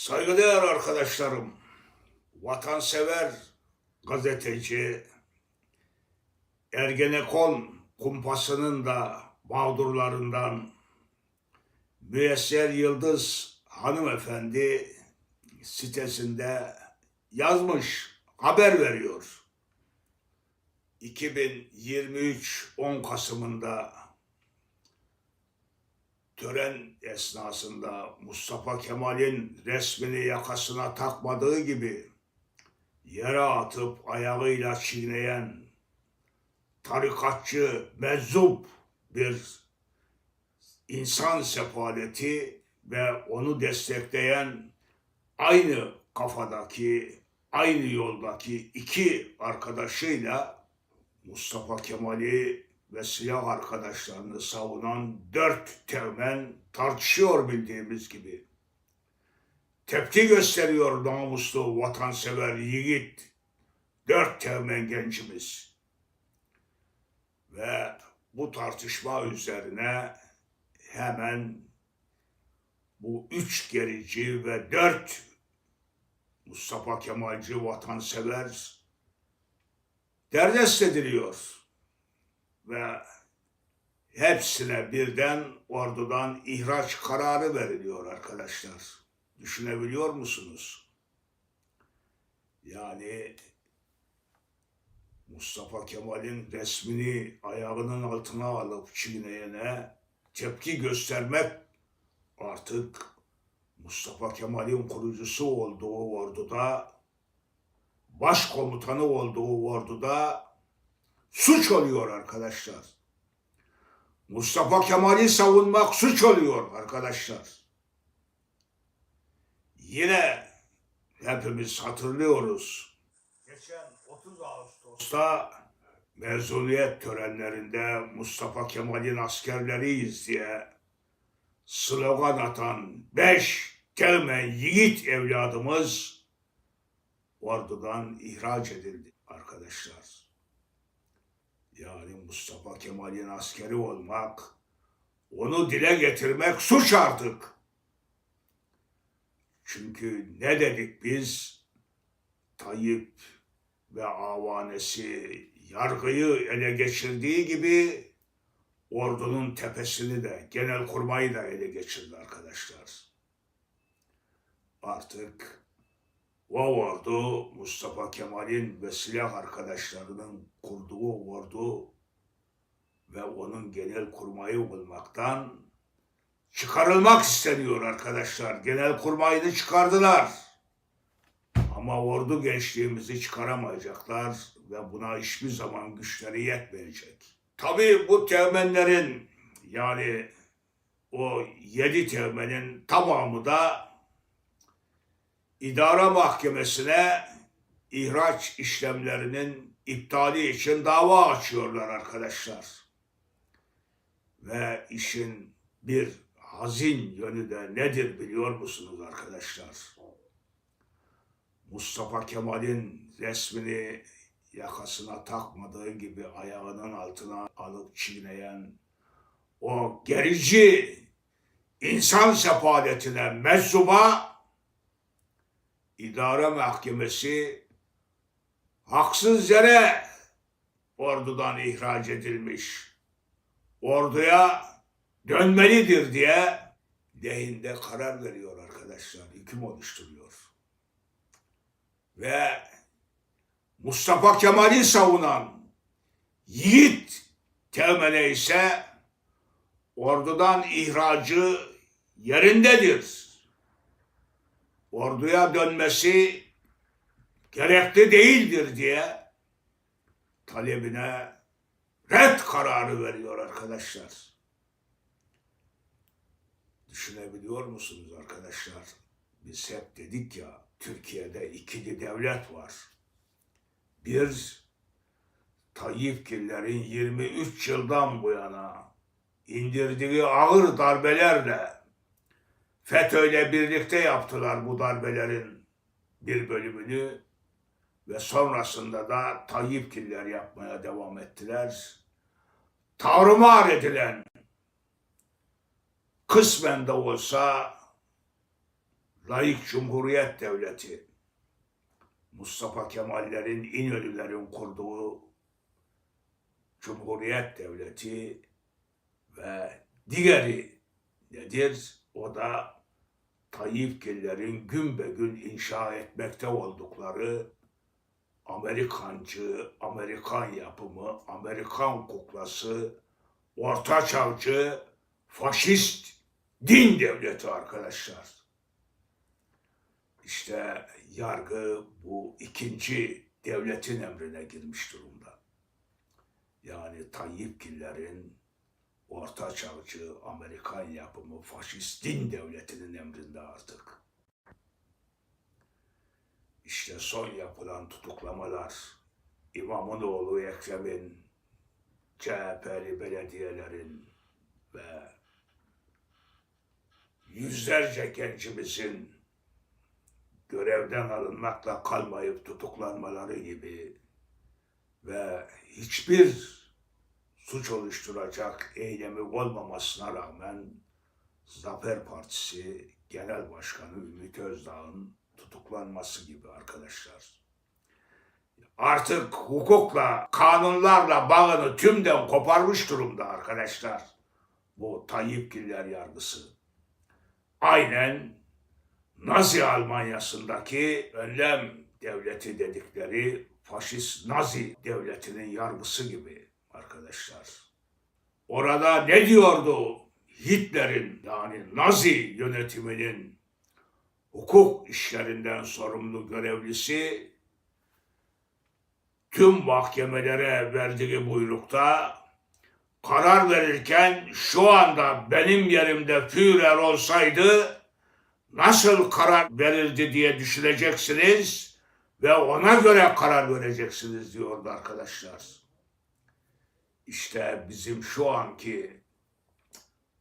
Saygıdeğer arkadaşlarım, vatansever gazeteci, Ergenekon kumpasının da mağdurlarından Müyesser Yıldız hanımefendi sitesinde yazmış, haber veriyor. 2023 10 Kasım'ında tören esnasında Mustafa Kemal'in resmini yakasına takmadığı gibi yere atıp ayağıyla çiğneyen tarikatçı, meczup bir insan sefaleti ve onu destekleyen aynı kafadaki, aynı yoldaki iki arkadaşıyla Mustafa Kemal'i ve silah arkadaşlarını savunan dört teğmen tartışıyor bildiğimiz gibi. Tepki gösteriyor namuslu vatansever yiğit dört teğmen gencimiz. Ve bu tartışma üzerine hemen bu üç gerici ve dört Mustafa Kemalci vatansever derdest ediliyor ve hepsine birden ordudan ihraç kararı veriliyor arkadaşlar. Düşünebiliyor musunuz? Yani Mustafa Kemal'in resmini ayağının altına alıp çiğneyene tepki göstermek artık Mustafa Kemal'in kurucusu olduğu orduda, başkomutanı olduğu orduda suç oluyor arkadaşlar. Mustafa Kemal'i savunmak suç oluyor arkadaşlar. Yine hepimiz hatırlıyoruz. Geçen 30 Ağustos'ta mezuniyet törenlerinde Mustafa Kemal'in askerleriyiz diye slogan atan beş teğmen yiğit evladımız ordudan ihraç edildi arkadaşlar. Yani Mustafa Kemal'in askeri olmak, onu dile getirmek suç artık. Çünkü ne dedik biz? Tayyip ve avanesi yargıyı ele geçirdiği gibi ordunun tepesini de, genel kurmayı da ele geçirdi arkadaşlar. Artık o ordu Mustafa Kemal'in ve silah arkadaşlarının kurduğu ordu ve onun genel kurmayı olmaktan çıkarılmak isteniyor arkadaşlar. Genel kurmayı çıkardılar. Ama ordu gençliğimizi çıkaramayacaklar ve buna hiçbir zaman güçleri yetmeyecek. Tabii bu teğmenlerin yani o yedi teğmenin tamamı da idare mahkemesine ihraç işlemlerinin iptali için dava açıyorlar arkadaşlar. Ve işin bir hazin yönü de nedir biliyor musunuz arkadaşlar? Mustafa Kemal'in resmini yakasına takmadığı gibi ayağının altına alıp çiğneyen o gerici insan sefaletine meczuba idare mahkemesi haksız yere ordudan ihraç edilmiş. Orduya dönmelidir diye lehinde karar veriyor arkadaşlar. Hüküm oluşturuyor. Ve Mustafa Kemal'i savunan yiğit Teğmen'e ise ordudan ihracı yerindedir. Orduya dönmesi gerekli değildir diye talebine red kararı veriyor arkadaşlar. Düşünebiliyor musunuz arkadaşlar? Biz hep dedik ya Türkiye'de ikili devlet var. Bir Tayyipgillerin 23 yıldan bu yana indirdiği ağır darbelerle FETÖ'yle birlikte yaptılar bu darbelerin bir bölümünü ve sonrasında da Tayyipgiller yapmaya devam ettiler. Tarumar edilen kısmen de olsa layık cumhuriyet devleti, Mustafa Kemal'lerin, İnönü'lerin kurduğu cumhuriyet devleti ve diğeri nedir? O da Tayyipgillerin gün be gün inşa etmekte oldukları Amerikancı, Amerikan yapımı, Amerikan kuklası, orta çağcı, faşist din devleti arkadaşlar. İşte yargı bu ikinci devletin emrine girmiş durumda. Yani Tayyipgillerin orta çağcı, Amerikan yapımı faşist din devletinin emrinde artık. İşte son yapılan tutuklamalar, İmamoğlu Ekrem'in, CHP'li belediyelerin ve yüzlerce gencimizin görevden alınmakla kalmayıp tutuklanmaları gibi ve hiçbir suç oluşturacak eylemi olmamasına rağmen Zafer Partisi Genel Başkanı Ümit Özdağ'ın tutuklanması gibi arkadaşlar. Artık hukukla, kanunlarla bağını tümden koparmış durumda arkadaşlar. Bu Tayyipgiller yargısı. Aynen Nazi Almanyası'ndaki önlem devleti dedikleri faşist Nazi devletinin yargısı gibi arkadaşlar. Orada ne diyordu Hitler'in yani Nazi yönetiminin hukuk işlerinden sorumlu görevlisi tüm mahkemelere verdiği buyrukta karar verirken şu anda benim yerimde Führer olsaydı nasıl karar verirdi diye düşüneceksiniz ve ona göre karar vereceksiniz diyordu arkadaşlar. İşte bizim şu anki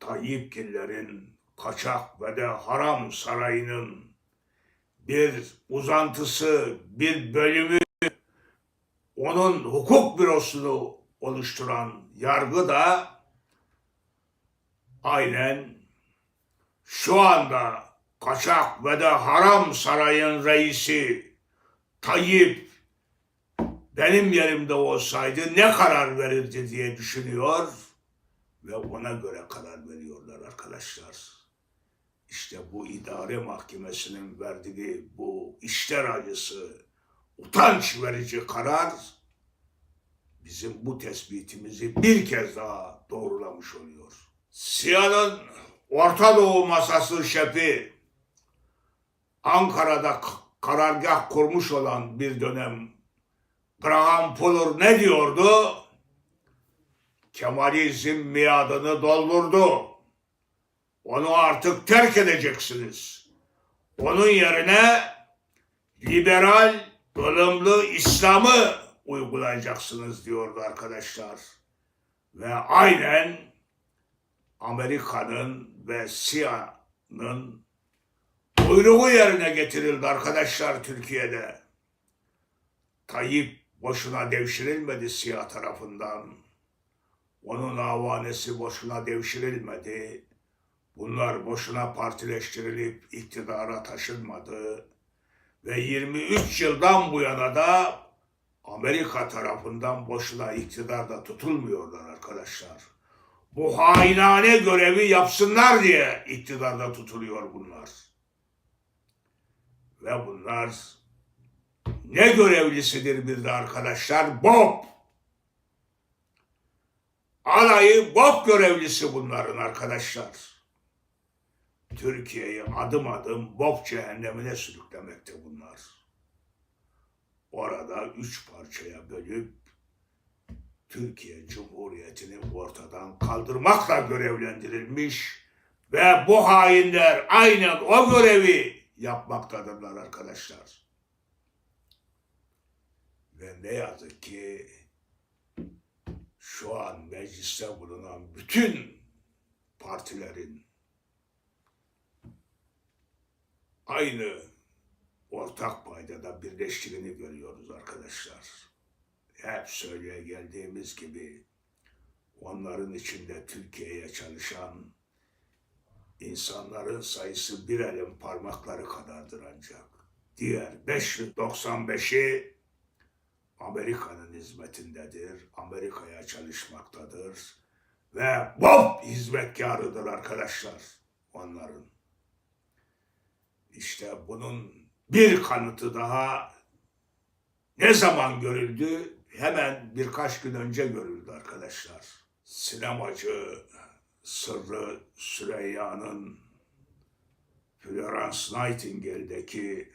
Tayyipgillerin kaçak ve de haram sarayının bir uzantısı, bir bölümü onun hukuk bürosunu oluşturan yargı da aynen şu anda kaçak ve de haram sarayın reisi Tayyip benim yerimde olsaydı ne karar verirdi diye düşünüyor ve ona göre karar veriyorlar arkadaşlar. İşte bu idare mahkemesinin verdiği bu işler acısı, utanç verici karar bizim bu tespitimizi bir kez daha doğrulamış oluyor. SİHA'nın Orta Doğu Masası şefi Ankara'da karargah kurmuş olan bir dönem Graham Fuller ne diyordu? Kemalizm miadını doldurdu. Onu artık terk edeceksiniz. Onun yerine liberal, ılımlı İslam'ı uygulayacaksınız diyordu arkadaşlar. Ve aynen Amerika'nın ve SİHA'nın buyruğu yerine getirildi arkadaşlar Türkiye'de. Tayyip boşuna devşirilmedi SİHA tarafından. Onun avanesi boşuna devşirilmedi. Bunlar boşuna partileştirilip iktidara taşınmadı. Ve 23 yıldan bu yana da Amerika tarafından boşuna iktidarda tutulmuyorlar arkadaşlar. Bu hainane görevi yapsınlar diye iktidarda tutuluyor bunlar. Ve bunlar ne görevlisidir bir de arkadaşlar? Bob. Alayı Bob görevlisi bunların arkadaşlar. Türkiye'yi adım adım Bob cehennemine sürüklemekte bunlar. Orada üç parçaya bölüp Türkiye Cumhuriyeti'ni ortadan kaldırmakla görevlendirilmiş ve bu hainler aynen o görevi yapmaktadırlar arkadaşlar. Ve ne yazık ki şu an mecliste bulunan bütün partilerin aynı ortak paydada birleştiğini görüyoruz arkadaşlar. Hep söyleye geldiğimiz gibi onların içinde Türkiye'ye çalışan İnsanların sayısı bir elin parmakları kadardır ancak. Diğer 595'i Amerika'nın hizmetindedir. Amerika'ya çalışmaktadır. Ve Bob hizmetkarıdır arkadaşlar onların. İşte bunun bir kanıtı daha ne zaman görüldü? Hemen birkaç gün önce görüldü arkadaşlar. Sinemacı Sırrı Süreyya'nın Florence Nightingale'deki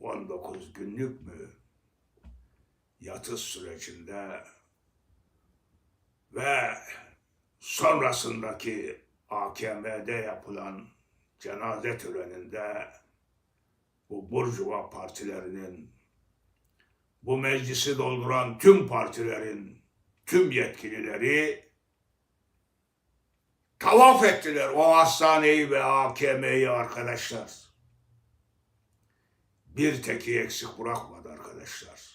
19 günlük mü yatış sürecinde ve sonrasındaki AKM'de yapılan cenaze töreninde bu Burjuva partilerinin bu meclisi dolduran tüm partilerin tüm yetkilileri tavaf ettiler o hastaneyi ve AKM'yi arkadaşlar. Bir teki eksik bırakmadı arkadaşlar.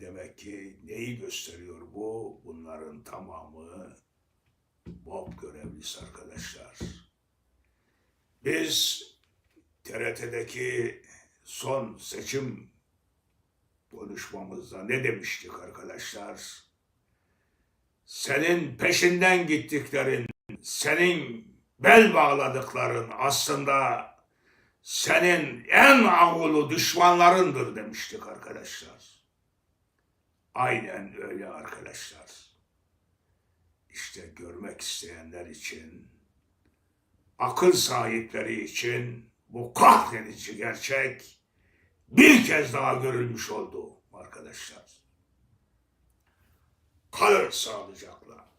Demek ki neyi gösteriyor bu? Bunların tamamı Bob görevlisi arkadaşlar. Biz TRT'deki son seçim konuşmamızda ne demiştik arkadaşlar? Senin peşinden gittiklerin, senin bel bağladıkların aslında senin en ağulu düşmanlarındır demiştik arkadaşlar. Aynen öyle arkadaşlar. İşte görmek isteyenler için, akıl sahipleri için bu kahredici gerçek bir kez daha görülmüş oldu arkadaşlar. Kalın sağlıcakla.